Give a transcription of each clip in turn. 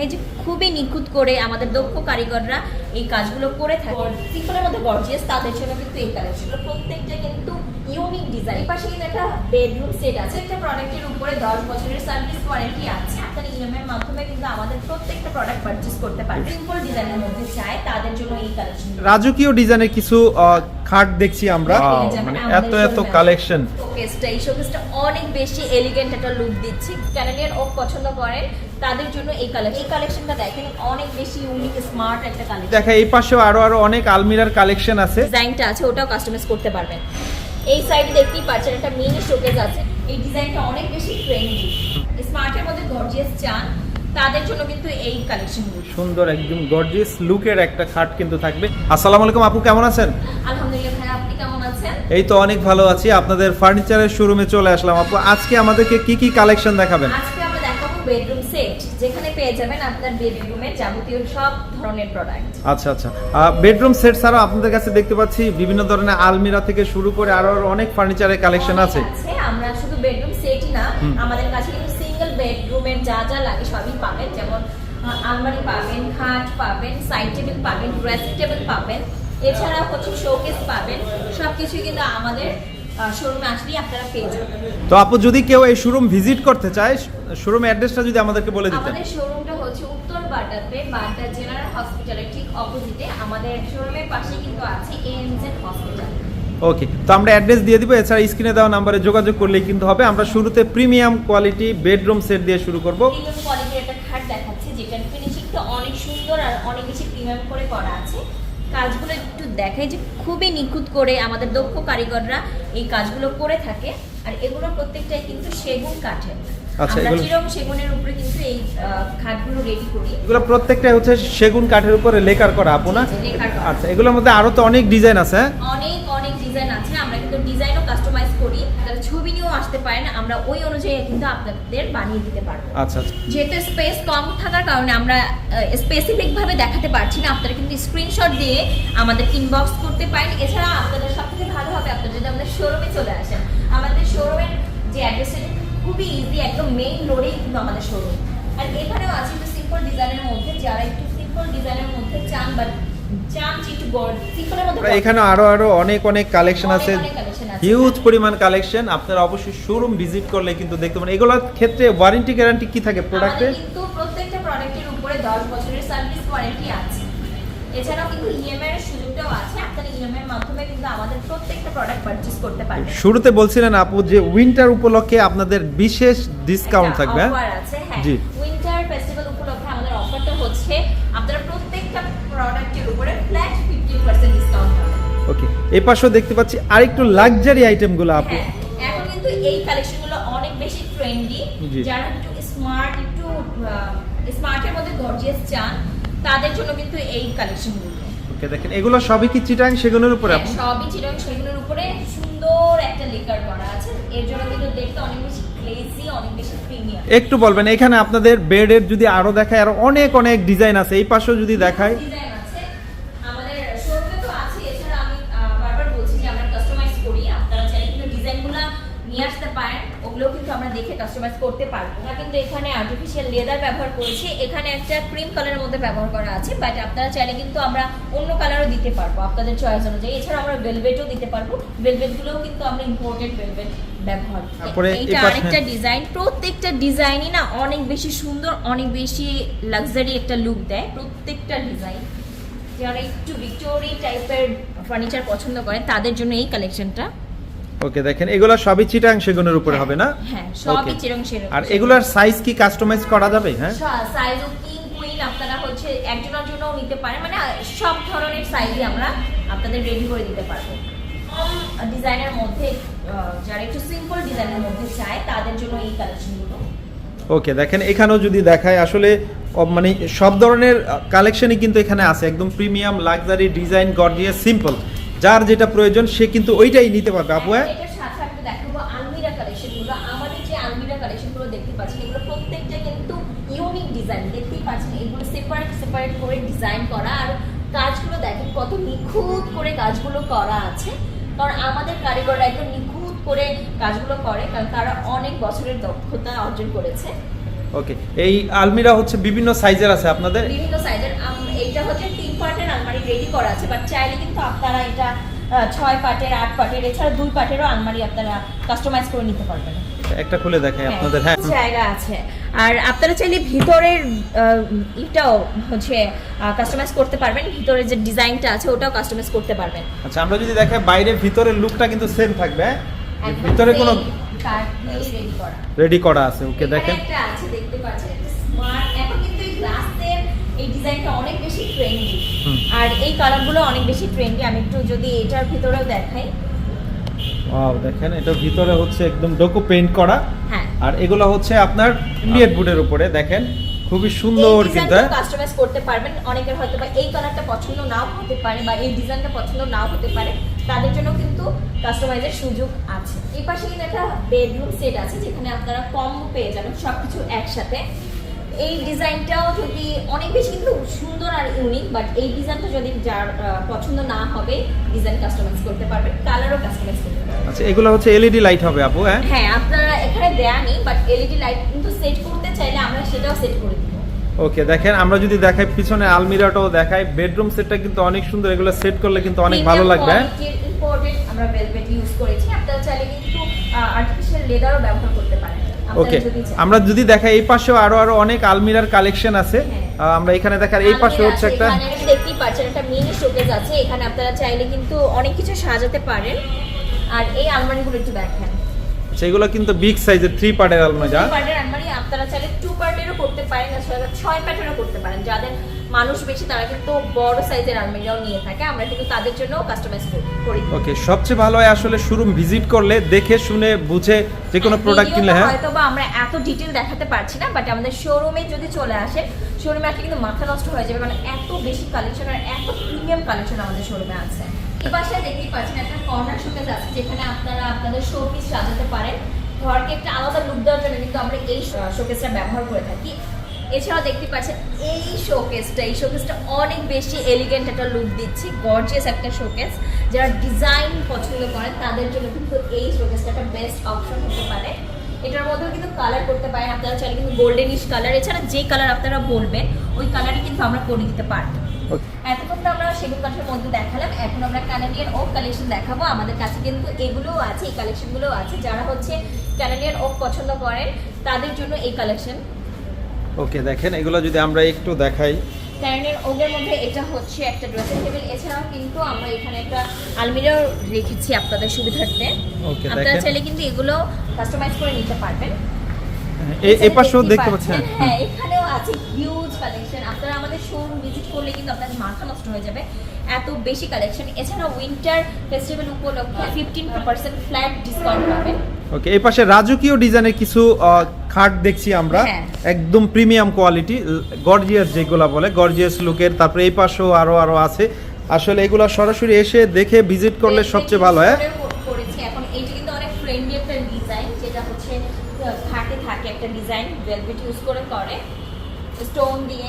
দেখাই যে খুবই নিখুঁত করে আমাদের দক্ষ কারিগররা এই কাজগুলো করে থাকে। সিম্পলের মধ্যে গর্জিয়াস তাদের জন্য কিন্তু এই কালেকশনগুলো প্রত্যেকটা কিন্তু ইউনিক ডিজাইন পাশে কিন্তু একটা বেডরুম সেট আছে একটা প্রোডাক্টের উপরে দশ বছরের সার্ভিস ওয়ারেন্টি আছে। আপনার ইএমআই এর মাধ্যমে কিন্তু আমাদের প্রত্যেকটা প্রোডাক্ট পারচেজ করতে পারবে সিম্পল ডিজাইনের মধ্যে চায় তাদের জন্য এই কালেকশন রাজকীয় ডিজাইনের কিছু আহ, খাট দেখছি আমরা। মানে এত এত কালেকশন শোকেসটা এই শোকেসটা অনেক বেশি এলিগেন্ট একটা লুক দিচ্ছে। ক্যানাডিয়ান ওক পছন্দ করেন। তাদের জন্য এই কালেকশন এই কালেকশনটা দেখেন অনেক বেশি ইউনিক স্মার্ট একটা কালেকশন দেখা এই পাশেও আরও আরও অনেক আলমিরার কালেকশন আছে। ডিজাইনটা আছে ওটাও কাস্টমাইজ করতে পারবেন। এই সাইডে দেখতেই পাচ্ছেন একটা মিনি শোকেস আছে। এই ডিজাইনটা অনেক বেশি ট্রেন্ডি স্মার্টের মধ্যে গর্জিয়াস চান তাদের জন্য কিন্তু এই কালেকশনগুলো সুন্দর একদম গর্জিয়াস লুকের একটা খাট কিন্তু থাকবে। আসসালামু আলাইকুম আপু কেমন আছেন? আলহামদুলিল্লাহ ভাই আপনি কেমন আছেন? এই তো অনেক ভালো আছি। আপনাদের ফার্নিচারের শোরুমে চলে আসলাম। আপু আজকে আমাদেরকে কি কি কালেকশন দেখাবেন? আজকে বেডরুম সেট যেখানে পেয়ে যাবেন আপনার বেডরুমের যাবতীয় সব ধরনের প্রোডাক্ট আচ্ছা আচ্ছা। বেডরুম সেট ছাড়াও আপনাদের কাছে দেখতে পাচ্ছি বিভিন্ন ধরনের আলমিরা থেকে শুরু করে আরও অনেক ফার্নিচারের কালেকশন আছে। আমরা শুধু বেডরুম সেটই না আমাদের কাছে কিন্তু সিঙ্গেল বেডরুমের যা যা লাগে সবই পাবেন। যেমন আলমারি পাবেন খাট পাবেন সাইড টেবিল পাবেন ড্রেসিং টেবিল পাবেন। এছাড়া হচ্ছে শোকেস পাবেন। সবকিছুই কিন্তু আমাদের শোরুমে আসলেই আপনারা পেয়ে যাবেন। তো আপু যদি কেউ এই শোরুম ভিজিট করতে চায় শোরুম অ্যাড্রেসটা যদি আমাদেরকে বলে দিতেন। আমাদের শোরুমটা হচ্ছে উত্তর বাটাতে বাটা জেনারেল হসপিটালের ঠিক অপোজিটে। আমাদের শোরুমের পাশে কিন্তু আছে এএমজেড হসপিটাল। ওকে তো আমরা অ্যাড্রেস দিয়ে দিব এছাড়া স্ক্রিনে দেওয়া নাম্বারে যোগাযোগ করলেই কিন্তু হবে। আমরা শুরুতে প্রিমিয়াম কোয়ালিটি বেডরুম সেট দিয়ে শুরু করব। প্রিমিয়াম কোয়ালিটির একটা খাট দেখাচ্ছি যেটার ফিনিশিংটা অনেক সুন্দর আর অনেক বেশি প্রিমিয়াম করে করা আছে। কাজগুলো একটু দেখাই যে খুবই নিখুঁত করে আমাদের দক্ষ কারিগররা এই কাজগুলো করে থাকে। আর এগুলো প্রত্যেকটাই কিন্তু সেগুন কাঠের। আচ্ছা, এগুলো- সেগুনের উপরে কিন্তু এই খাটগুলো রেডি করি। এগুলো প্রত্যেকটাই হচ্ছে সেগুন কাঠের উপরে লেকার করা আপু না। আচ্ছা এগুলোর মধ্যে আরও তো অনেক ডিজাইন আছে হ্যাঁ? অনেক অনেক ডিজাইন আছে আমরা কিন্তু ডিজাইনও কাস্টমাইজ করি ছবি নিয়েও আসতে পারেন আমরা ওই অনুযায়ী কিন্তু আপনাদের বানিয়ে দিতে পারব। আচ্ছা আচ্ছা। যেহেতু স্পেস কম থাকার কারণে আমরা স্পেসিফিক ভাবে দেখাতে পারছি না আপনারা কিন্তু স্ক্রিনশট দিয়ে আমাদের ইনবক্স করতে পারেন। এছাড়া আপনাদের সবথেকে ভালো হবে আপনারা যদি আমাদের শোরুমে চলে আসেন আমাদের শোরুমের যে অ্যাড্রেসটা খুবই ইজি একদম মেইন রোডেই কিন্তু আমাদের শোরুম আর এখানেও আছে একটু সিম্পল ডিজাইনের মধ্যে যারা একটু সিম্পল ডিজাইনের মধ্যে চান বা চান যে একটু সিম্পলের মধ্যে আমরা এখানে আরও আরও অনেক অনেক কালেকশন আছে। হিউজ পরিমাণ কালেকশন আপনারা অবশ্যই শোরুম ভিজিট করলে কিন্তু দেখতে পারেন। এগুলোর ক্ষেত্রে ওয়ারেন্টি গ্যারান্টি কি থাকে প্রোডাক্টে কিন্তু প্রত্যেকটা প্রোডাক্টের উপরে 10 বছরের সার্ভিস ওয়ারেন্টি আছে। এছাড়াও কিন্তু ইএমআই এর আছে আপনারা ইএমআই এর মাধ্যমে কিন্তু আমাদের প্রত্যেকটা প্রোডাক্ট পারচেজ করতে পারবেন শুরুতে বলছিলেন আপু যে উইন্টার উপলক্ষে আপনাদের বিশেষ ডিসকাউন্ট থাকবে হ্যাঁ? অফার আছে হ্যাঁ। জি। উইন্টার ফেস্টিভ্যাল উপলক্ষে আমাদের অফারটা হচ্ছে আপনারা প্রত্যেকটা প্রোডাক্টের উপরে ফ্ল্যাট 15% ডিসকাউন্ট পাবেন। ওকে এই পাশেও দেখতে পাচ্ছি আরেকটু লাক্সারি আইটেমগুলো আপু। হ্যাঁ, এখন কিন্তু এই কালেকশনগুলো অনেক বেশি ট্রেন্ডি যারা একটু স্মার্ট একটু স্মার্টের মধ্যে গর্জিয়াস চান তাদের জন্য কিন্তু এই কালেকশনগুলো ওকে দেখেন? এগুলো সবই কি চিটাং সেগুলোর উপরে? হ্যাঁ, আপু সবই চিটাং সেগুনের উপরে। সুন্দর একটা লেকার করা আছে। এর জন্য কিন্তু দেখতে অনেক বেশি গ্লেজি অনেক বেশি প্রিমিয়াম একটু বলবেন এখানে আপনাদের বেডের যদি আরও দেখায় আরও অনেক অনেক ডিজাইন আছে। এই পাশেও যদি দেখায়। ডিজাইন আছে আমাদের শোরুমে তো আছে এছাড়া আমি আহ, বারবার বলছি যে আমরা কাস্টমাইজ করি আপনারা চাইলে কিন্তু ডিজাইনগুলো নিয়ে আসতে পারেন ওগুলোও কিন্তু আমরা দেখে কাস্টমাইজ করতে পারব। আমরা কিন্তু এখানে আর্টিফিশিয়াল লেদার ব্যবহার করেছি। এখানে একটা ক্রিম কালারের মধ্যে ব্যবহার করা আছে বাট আপনারা চাইলে কিন্তু আমরা অন্য কালারও দিতে পারব আপনাদের চয়েস অনুযায়ী। এছাড়া আমরা ভেলভেটও দিতে পারব। ভেলভেটগুলোও কিন্তু আমরা ইম্পোর্টেড ভেলভেট ব্যবহার করি। এইটা আরেকটা ডিজাইন প্রত্যেকটা ডিজাইনই না অনেক বেশি সুন্দর অনেক বেশি লাক্সারি একটা লুক দেয়। প্রত্যেকটা ডিজাইন যারা একটু ভিক্টোরি টাইপের ফার্নিচার পছন্দ করেন তাদের জন্য এই কালেকশনটা ওকে দেখেন এগুলো সবই চিটাং সেগুনের উপরে হবে না? হ্যাঁ সবই. চিরং সেরং আর এগুলার সাইজ কি কাস্টমাইজ করা যাবে? হ্যাঁ? সাইজ কিং কুইন আপনারা হচ্ছে একজনের জন্যও নিতে পারেন। মানে সব ধরনের সাইজই আমরা আপনাদের রেডি করে দিতে পারব। ডিজাইনের মধ্যে যারা একটু সিম্পল ডিজাইনের মধ্যে চায় তাদের জন্য এই কালেকশনগুলো ওকে দেখেন এখানেও যদি দেখায় আসলে মানে সব ধরনের কালেকশনই কিন্তু এখানে আছে। একদম premium luxury design gorgeous simple যার যেটা প্রয়োজন সে কিন্তু ওইটাই নিতে পারবে। আপু হ্যাঁ? ডিজাইন করে আর কাজগুলো দেখেন, কত নিখুঁত করে কাজগুলো করা আছে। কারণ আমাদের কারিগররা নিখুঁত করে কাজগুলো করে, কারণ তারা অনেক বছরের দক্ষতা অর্জন করেছে। ওকে এই আলমিরা হচ্ছে বিভিন্ন সাইজের আছে আপনাদের? বিভিন্ন সাইজের এইটা হচ্ছে তিন পার্টের আলমারি রেডি করা আছে বাট চাইলে কিন্তু আপনারা এটা ছয় পার্টের আট পার্টের এছাড়া দুই পার্টেরও আলমারি আপনারা কাস্টমাইজ করে নিতে পারবেন। একটা খুলে দেখাই আপনাদের হ্যাঁ। জায়গা আছে। আর আপনারা চাইলে ভিতরের ইটাও হচ্ছে কাস্টমাইজ করতে পারবেন। ভিতরের যে ডিজাইনটা আছে ওটাও কাস্টমাইজ করতে পারবেন। আচ্ছা আমরা যদি দেখাই বাইরে ভিতরের লুকটা কিন্তু সেম থাকবে হ্যাঁ? ভিতরে কোনো দিয়ে রেডি করা। রেডি করা আছে ওকে দেখেন। একটা আছে দেখতে পাচ্ছেন স্মার্ট এখন কিন্তু এই গ্লাসের এই ডিজাইনটা অনেক বেশি ট্রেন্ডি আর এই কালারগুলো অনেক বেশি ট্রেন্ডি আমি একটু যদি এটার ভিতরেও দেখাই। ওয়াও দেখেন এটা ভিতরে হচ্ছে একদম ডোকো পেইন্ট করা। হ্যাঁ। আর এগুলো হচ্ছে আপনার ইন্ডিয়ান উপরে দেখেন খুবই সুন্দর কিন্তু হ্যাঁ? কাস্টমাইজ করতে পারবেন। অনেকের হয়তো বা এই কালারটা পছন্দ নাও হতে পারে বা এই ডিজাইনটা পছন্দ নাও হতে পারে। তাদের জন্য কিন্তু কাস্টমাইজের সুযোগ আছে। এই পাশে কিন্তু একটা বেডরুম সেট আছে যেখানে আপনারা কম পেয়ে যাবেন সবকিছু একসাথে। এই ডিজাইনটাও যদি অনেক বেশি কিন্তু সুন্দর আর ইউনিক বাট এই ডিজাইনটা যদি যার পছন্দ না হবে ডিজাইন কাস্টমাইজ করতে পারবেন কালারও কাস্টমাইজ করতে পারবেন আচ্ছা এগুলো হচ্ছে এলইডি লাইট হবে আপু হ্যাঁ? হ্যাঁ আপনারা এখানে দেয়া নেই বাট এলইডি লাইট কিন্তু সেট করতে চাইলে আমরা সেটাও সেট করে দিব। ওকে দেখেন আমরা যদি দেখাই পিছনে আলমিরাটাও দেখাই বেডরুম সেটটা কিন্তু অনেক সুন্দর এগুলো সেট করলে কিন্তু অনেক ভালো লাগবে লেদারও ব্যবহার করতে পারেন। ওকে আমরা যদি দেখাই এই পাশেও আরও আরও অনেক আলমিরার কালেকশন আছে। হ্যাঁ। আমরা এখানে দেখার এই পাশে হচ্ছে একটা দেখতেই পাচ্ছেন একটা মিনি শোকেস আছে। এখানে আপনারা চাইলে কিন্তু অনেক কিছু সাজাতে পারেন। আর এই আলমারিগুলো একটু দেখেন। সেগুলো কিন্তু বিগ সাইজের থ্রি পার্টের আলমিরা টু পার্টের আলমারি আপনারা চাইলে টু পার্টেরও করতে পারেন ছয় পার্টেরও করতে পারেন। যাদের মানুষ বেশি তারা কিন্তু বড় সাইজের আলমারিটাও নিয়ে থাকে। আমরা কিন্তু তাদের জন্য কাস্টমাইজ করি। ওকে সবচেয়ে ভালো হয় আসলে শোরুম ভিজিট করলে দেখে শুনে বুঝে যে কোনো প্রোডাক্ট কিনলে হ্যাঁ? হয়তো বা আমরা এত ডিটেল দেখাতে পারছি না বাট আমাদের শোরুমে যদি চলে আসে শোরুমে আসলে কিন্তু মাথা নষ্ট হয়ে যাবে মানে এত বেশি কালেকশন আর এত প্রিমিয়াম কালেকশন আমাদের শোরুমে আছে। এই পাশে দেখতেই পাচ্ছেন একটা কর্নার শোকেস আছে যেখানে আপনারা আপনাদের শোপিস সাজাতে পারেন। ঘরকে একটা আলাদা লুক দেওয়ার জন্য কিন্তু আমরা এই শোকেসটা ব্যবহার করে থাকি। এছাড়াও দেখতে পাচ্ছেন এই শোকেসটা এই শোকেসটা অনেক বেশি এলিগেন্ট একটা লুক দিচ্ছে গর্জিয়াস একটা শোকেস যারা ডিজাইন পছন্দ করেন তাদের জন্য কিন্তু এই শোকেসটা একটা বেস্ট অপশন হতে পারে। এটার মধ্যেও কিন্তু কালার করতে পারেন আপনারা চাইলে কিন্তু গোল্ডেনিশ কালার এছাড়া যে কালার আপনারা বলবেন ওই কালারই কিন্তু আমরা করে দিতে পারব। এতক্ষণ তো আমরা সেগুন কাঠের মধ্যে দেখালাম এখন আমরা কানাডিয়ান ওক কালেকশন দেখাবো। আমাদের কাছে কিন্তু এগুলোও আছে এই কালেকশনগুলোও আছে। যারা হচ্ছে কানাডিয়ান ওক পছন্দ করেন তাদের জন্য এই কালেকশন ওকে দেখেন এগুলো যদি আমরা একটু দেখাই। কানাডিয়ান ওগের মধ্যে এটা হচ্ছে একটা ড্রেসিং টেবিল এছাড়াও কিন্তু আমরা এখানে একটা আলমিরাও রেখেছি আপনাদের সুবিধার্থে। ওকে আপনারা চাইলে কিন্তু এগুলো কাস্টমাইজ করে নিতে পারবেন। এই এই পাশেও দেখতে পাচ্ছেন। হ্যাঁ এখানেও আছে হিউজ কালেকশন আপনারা আমাদের শোরুম ভিজিট করলে কিন্তু আপনাদের মাথা নষ্ট হয়ে যাবে। এত বেশি কালেকশন এছাড়া উইন্টার ফেস্টিভ্যাল উপলক্ষে ফিফটিন পার্সেন্ট ফ্ল্যাট ডিসকাউন্ট পাবেন। ওকে এই পাশে রাজকীয় ডিজাইনের কিছু খাট দেখছি আমরা। হ্যাঁ। একদম প্রিমিয়াম কোয়ালিটি গর্জিয়াস যেগুলো বলে গর্জিয়াস লুকের তারপরে এই পাশেও আরও আরও আছে। আসলে এগুলো সরাসরি এসে দেখে ভিজিট করলে সবচেয়ে ভালো হ্যাঁ? করেছি। এখন এইটা কিন্তু অনেক ফ্রেন্ডলি একটা ডিজাইন যেটা হচ্ছে খাটে থাকে একটা ডিজাইন ভেলভেট ইউজ করে করে। স্টোন দিয়ে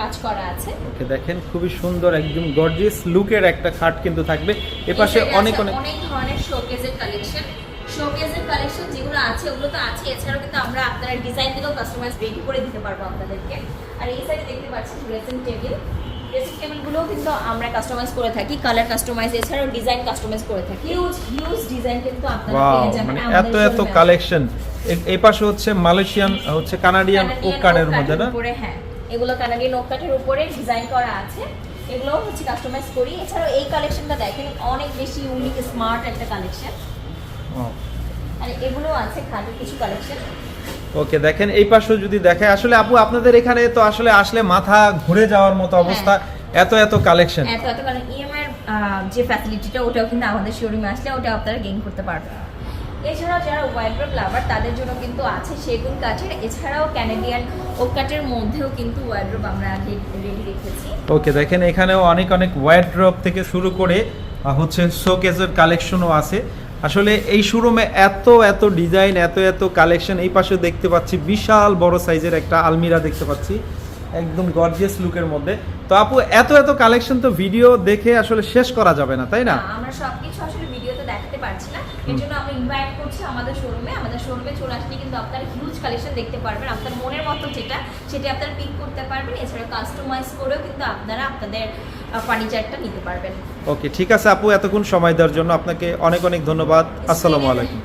কাজ করা আছে। ওকে দেখেন খুবই সুন্দর একদম গর্জিয়াস লুকের একটা খাট কিন্তু থাকবে। এ পাশে এই side এ অনেক অনেক অনেক ধরনের শোকেজের কালেকশন শোকেজের কালেকশন যেগুলো আছে ওগুলো তো আছে এছাড়াও কিন্তু আমরা আপনারা ডিজাইন দিলেও কাস্টমাইজ রেডি করে দিতে পারব আপনাদেরকে। আর এই সাইডে দেখতে পাচ্ছেন ড্রেসিং টেবিল ড্রেসিং টেবিলগুলোও কিন্তু আমরা কাস্টমাইজ করে থাকি কালার কাস্টমাইজ এছাড়াও ডিজাইন কাস্টমাইজ করে থাকি। হিউজ হিউজ ডিজাইন কিন্তু আপনারা পেয়ে যাবেন মানে এত এত কালেকশন এই পাশে হচ্ছে মালয়েশিয়ান হচ্ছে কানাডিয়ান ও কার্ডের মধ্যে না? হ্যাঁ। এগুলো কানাডিয়ান ওক উপরে ডিজাইন করা আছে। এগুলো হচ্ছে কাস্টমাইজ করি। এছাড়াও এই কালেকশনটা দেখেন অনেক বেশি ইউনিক স্মার্ট একটা কালেকশন আর এগুলো আছে খাটের কিছু কালেকশন ওকে দেখেন এই পাশেও যদি দেখে আসলে আপু আপনাদের এখানে তো আসলে আসলে মাথা ঘুরে যাওয়ার মতো হ্যাঁ। অবস্থা এত এত কালেকশন এত এত কারণ ইএমআই এর যে ফ্যাসিলিটিটা ওটাও কিন্তু আমাদের শোরুমে আসলে ওটা আপনারা গেইন করতে পারবেন। এছাড়াও যারা ওয়াইড্রোপ লাভার তাদের জন্য কিন্তু আছে সেগুন কাঠের। এছাড়াও ক্যানাডিয়ান ওক কাঠের মধ্যেও কিন্তু ওয়াইল্ড ওয়াইড্রোপ আমরা রেডি রেখেছি। ওকে দেখেন এখানেও অনেক অনেক ওয়াইল্ড ওয়াইড্রপ থেকে শুরু করে হচ্ছে শোকেসের কালেকশনও আছে। আসলে এই শোরুমে এত এত ডিজাইন এত এত কালেকশন এই পাশে দেখতে পাচ্ছি বিশাল বড় সাইজের একটা আলমিরা দেখতে পাচ্ছি। একদম গর্জিয়াস লুকের মধ্যে। তো আপু এত এত কালেকশন তো ভিডিও দেখে আসলে শেষ করা যাবে না তাই না, আমরা সবকিছু আসলে ভিডিওতে দেখাতে পারছি না। এর জন্য আমরা ইনভাইট করছি আমাদের শোরুমে আমাদের শোরুমে চলে আসলে কিন্তু আপনারা হিউজ কালেকশন দেখতে পারবেন। আপনার মনের মতো যেটা সেটা আপনারা পিক করতে পারবেন। এছাড়া কাস্টমাইজ করেও কিন্তু আপনারা আপনাদের ফার্নিচারটা নিতে পারবেন। ওকে ঠিক আছে আপু এতক্ষণ সময় দেওয়ার জন্য আপনাকে অনেক অনেক ধন্যবাদ। আসসালামু আলাইকুম।